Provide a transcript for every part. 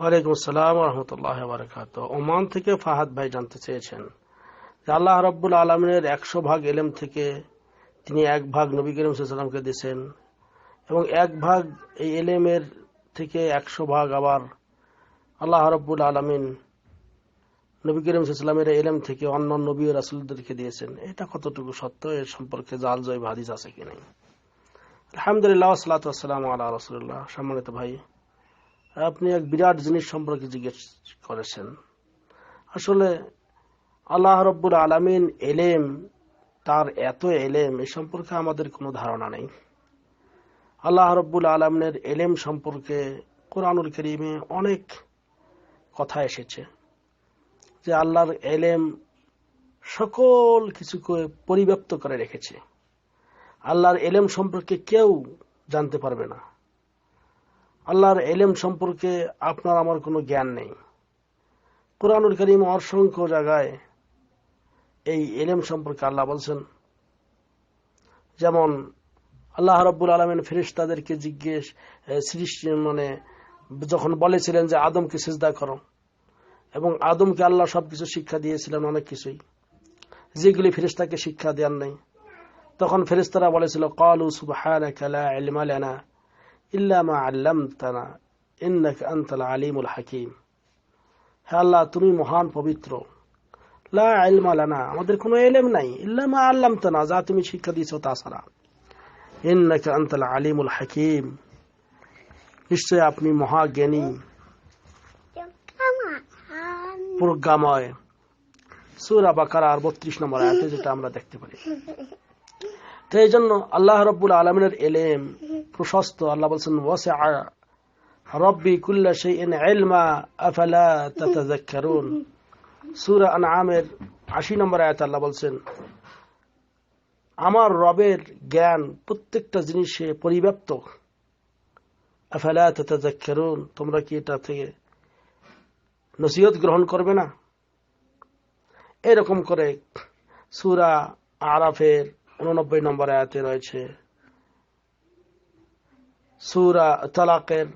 ওয়ালাইকুম আসসালাম রহমতুল্লাহ বারকাত ওমান থেকে ফাহাদ ভাই জানতে চেয়েছেন আল্লাহ রব্বুল আলমিনের একশো ভাগ এলেম থেকে তিনি এক ভাগ নবী করিম সাল্লামকে দিয়েছেন এবং এক ভাগ এই এলেমের থেকে একশো ভাগ আবার আল্লাহ রব্বুল আলমিন নবী করিম সাল্লামের এলেম থেকে অন্য নবী ও রাসুলদেরকে দিয়েছেন। এটা কতটুকু সত্য? এর সম্পর্কে জাল জয় হাদিস আছে কি নাই? আলহামদুলিল্লাহ সালাতাম আল্লাহ রসুল্লাহ সম্মানিত ভাই আপনি এক বিরাট জিনিস সম্পর্কে জিজ্ঞেস করেছেন। আসলে আল্লাহ রব্বুল আলমিন এলেম, তার এত এলেম, এ সম্পর্কে আমাদের কোনো ধারণা নেই। আল্লাহ রব্বুল আলমিনের এলেম সম্পর্কে কোরআনুল করিমে অনেক কথা এসেছে যে আল্লাহর এলেম সকল কিছুকে পরিব্যাপ্ত করে রেখেছে। আল্লাহর এলেম সম্পর্কে কেউ জানতে পারবে না। আল্লাহর এলেম সম্পর্কে আপনার আমার কোনো জ্ঞান নেই। কোরআনুল করিম অসংখ্য জায়গায় এই এলেম সম্পর্কে আল্লাহ বলছেন। যেমন আল্লাহ রব্বুল আলমেন ফেরিস্তাদেরকে জিজ্ঞেস সৃষ্টি মানে যখন বলেছিলেন যে আদমকে সেজদা করো, এবং আদমকে আল্লাহ সবকিছু শিক্ষা দিয়েছিলেন অনেক কিছুই, যেগুলি ফেরিস্তাকে শিক্ষা দেন নাই। তখন ফেরিস্তারা বলেছিল কলু সুবহানাকা লা ইল্লা মা আল্লামতানা ইন্নাকা আলিমুল হাকিম হে আল্লাহ, তুমি মহান পবিত্র। লা লানা, আমাদের কোনো এলেম নাই। আল্লামতানা, যা তুমি শিক্ষা দিয়েছ তা ছাড়া। ইন্নাকা আলিমুল হাকিম। নিশ্চয় আপনি মহাজ্ঞানী। প্রজ্ঞাময়। সুরা বাকারা আর বত্রিশ নম্বর আয়াতে যেটা আমরা দেখতে পারি। তো এই জন্য আল্লাহ রব্বুল আলমিনের এলেম প্রশস্ত আল্লাহ বলছেন ওয়াসে রব্বি কুল্লা সেই এন এলমা আফালা সূরা আনআমের 80 নম্বর আয়াত আল্লাহ বলছেন, আমার রবের জ্ঞান প্রত্যেকটা জিনিসে পরিব্যাপ্ত। আফালা তাতাযাক্কারুন? তোমরা কি এটা থেকে নসিহত গ্রহণ করবে না? এরকম করে সুরা আরাফের উননব্বই নম্বর আয়াতে রয়েছে সুরা তালাকের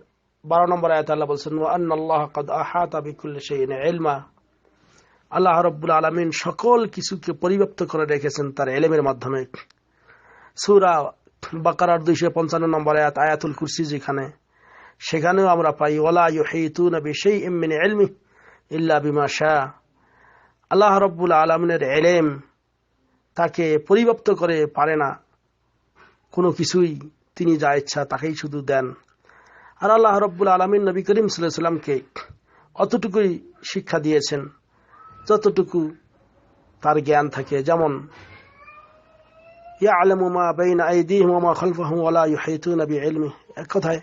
বারো নম্বর আয়াত আল্লাহ বলছেন আল্লাহ কদ আহাতা বিকুল্লি শাইইন ইলমা। আল্লাহ রব্বুল আলমিন সকল কিছুকে পরিব্যাপ্ত করে রেখেছেন তার এলেমের মাধ্যমে। সুরা বাকারার দুইশো পঞ্চান্ন নম্বর আয়াত, আয়াতুল কুরসি যেখানে, সেখানেও আমরা পাই ওলা ইউহিতুনা বিশাইইম মিন ইলমি ইল্লা বিমা শাহ। আল্লাহ রব্বুল আলমিনের এলেম তাকে পরিব্যাপ্ত করে পারে না। কোনো কিছুই তিনি যা ইচ্ছা তাকেই শুধু দেন। আর আল্লাহ রব্বুল আলমিন নবী করিম সাল্লামকে অতটুকুই শিক্ষা দিয়েছেন, যতটুকু তার জ্ঞান থাকে। যেমন এক কথায়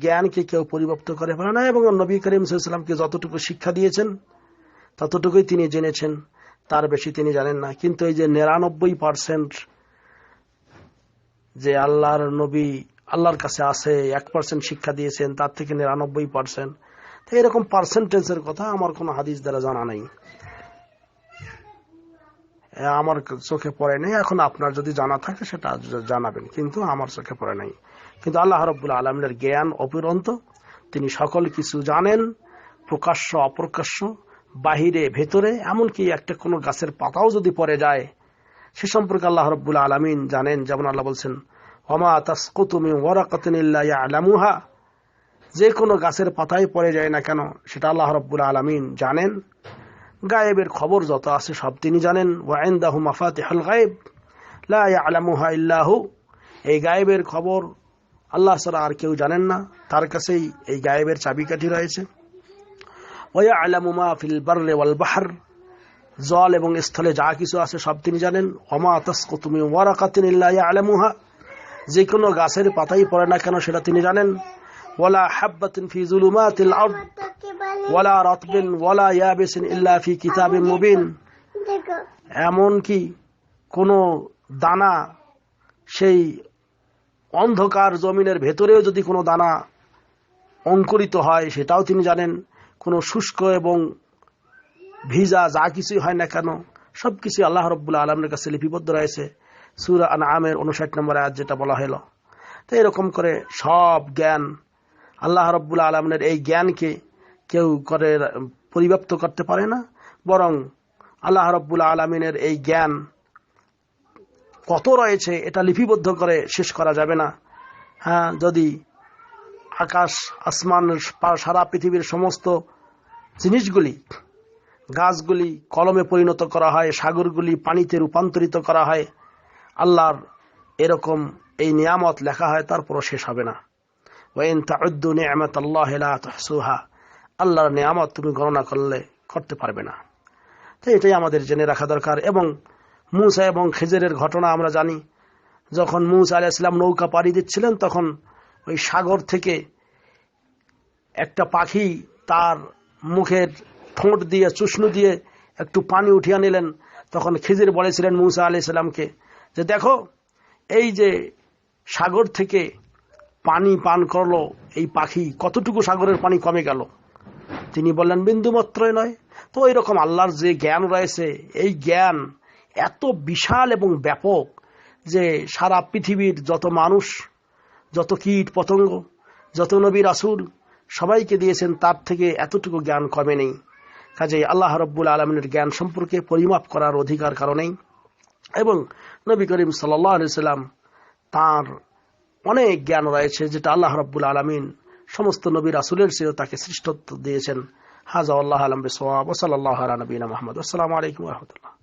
জ্ঞানকে কেউ করে না এবং নবী করিম যতটুকু শিক্ষা দিয়েছেন, ততটুকুই তিনি জেনেছেন। তার বেশি তিনি জানেন না। কিন্তু এই যে নিরানব্বই পার্সেন্ট যে আল্লাহর নবী আল্লাহর কাছে আছে, এক পার্সেন্ট শিক্ষা দিয়েছেন, তার থেকে নিরানব্বই পার্সেন্ট এরকম পার্সেন্টেজের কথা আমার কোনো হাদিস দ্বারা জানা নাই। আমার চোখে পড়ে নেই। এখন আপনার যদি জানা থাকে, সেটা জানাবেন। কিন্তু আমার চোখে পড়ে নাই। কিন্তু আল্লাহ রব্বুল আলমিনের জ্ঞান অপরন্ত তিনি সকল কিছু জানেন প্রকাশ্য অপ্রকাশ্য বাহিরে, ভেতরে। এমনকি একটা কোনো গাছের পাতাও যদি পড়ে যায় সে সম্পর্কে আল্লাহ রব্বুল আলমিন জানেন, যেমন আল্লাহ বলছেন অমা তাসকুতুমি ওয়ারাকাতিনিল্লাহা যে কোনো গাছের পাতায় পড়ে যায় না কেন, সেটা আল্লাহ রব্বুল আলমিন জানেন। গায়েবের খবর যত আছে সব তিনি জানেন। ওয়াইন্দাহু মাফাতিহুল গায়েব লা ইয়ালামুহা ইল্লাহু এই গায়েবের খবর আল্লাহ ছাড়া আর কেউ জানেন না। তার কাছেই এই গায়েবের চাবিকাঠি রয়েছে। ওয়া আলামুমা ফিল বাররে ওয়াল বাহার জল এবং স্থলে যা কিছু আছে সব তিনি জানেন। অমা তুমি আলামুহা যে কোনো গাছের পাতাই পড়ে না কেন সেটা তিনি জানেন। ওয়ালা হাব্বাতিন ফি ইল্লা ফি কোন দানা সেই অন্ধকার জমিনের ভেতরেও যদি কোনো দানা অঙ্কুরিত হয় সেটাও তিনি জানেন। কোনো শুষ্ক এবং ভিজা, যা কিছুই হয় না কেন সবকিছু আল্লাহ রব্বুল্লা আলমের কাছে লিপিবদ্ধ রয়েছে। সুরা আন আমের উনষাট নম্বর আয়াত যেটা বলা হলো। তো এরকম করে সব জ্ঞান আল্লাহ রব্বুল আলমিনের এই জ্ঞানকে কেউ করে, পরিব্যাপ্ত করতে পারে না, বরং আল্লাহ রব্বুল আলমিনের এই জ্ঞান কত রয়েছে এটা লিপিবদ্ধ করে শেষ করা যাবে না। হ্যাঁ যদি আকাশ, আসমান, সারা পৃথিবীর সমস্ত জিনিসগুলি গাছগুলি কলমে পরিণত করা হয়, সাগরগুলি পানিতে রূপান্তরিত করা হয়। আল্লাহর এরকম এই নিয়ামত লেখা হয়, তারপরও শেষ হবে না। তহসুহা। আল্লাহর নিয়ামত তুমি গণনা করলে, করতে পারবে না। তো এটাই আমাদের জেনে রাখা দরকার। এবং মুসা এবং খেজেরের ঘটনা আমরা জানি। যখন মুসা আলাহ ইসলাম নৌকা পাড়ি দিচ্ছিলেন, তখন ওই সাগর থেকে একটা পাখি তার মুখের ঠোঁট দিয়ে, চুষ্ণু দিয়ে একটু পানি উঠিয়ে নিলেন। তখন খিজির বলেছিলেন মুসা আলি সাল্লামকে যে দেখো, এই যে সাগর থেকে পানি পান করল এই পাখি, কতটুকু সাগরের পানি কমে গেল? তিনি বললেন, বিন্দু মাত্রই নয়। তো এরকম আল্লাহর যে জ্ঞান রয়েছে, এই জ্ঞান এত বিশাল এবং ব্যাপক যে সারা পৃথিবীর যত মানুষ, যত কীট পতঙ্গ, যত নবী রাসুল সবাইকে দিয়েছেন, তার থেকে এতটুকু জ্ঞান কমে নেই। কাজে আল্লাহ রব্বুল আলমিনের জ্ঞান সম্পর্কে পরিমাপ করার অধিকার কারণেই এবং নবী করিম সাল্লাম তার অনেক জ্ঞান রয়েছে যেটা আল্লাহ রব্বুল আলমিন সমস্ত নবী রাসুলের চেয়েও তাকে শ্রেষ্ঠত্ব দিয়েছেন। হাজা আল্লাহ আলম সাল্লাহ নবীনা মোহাম্মদ। আসসালামু আলাইকুম রহমতুল্লাহ।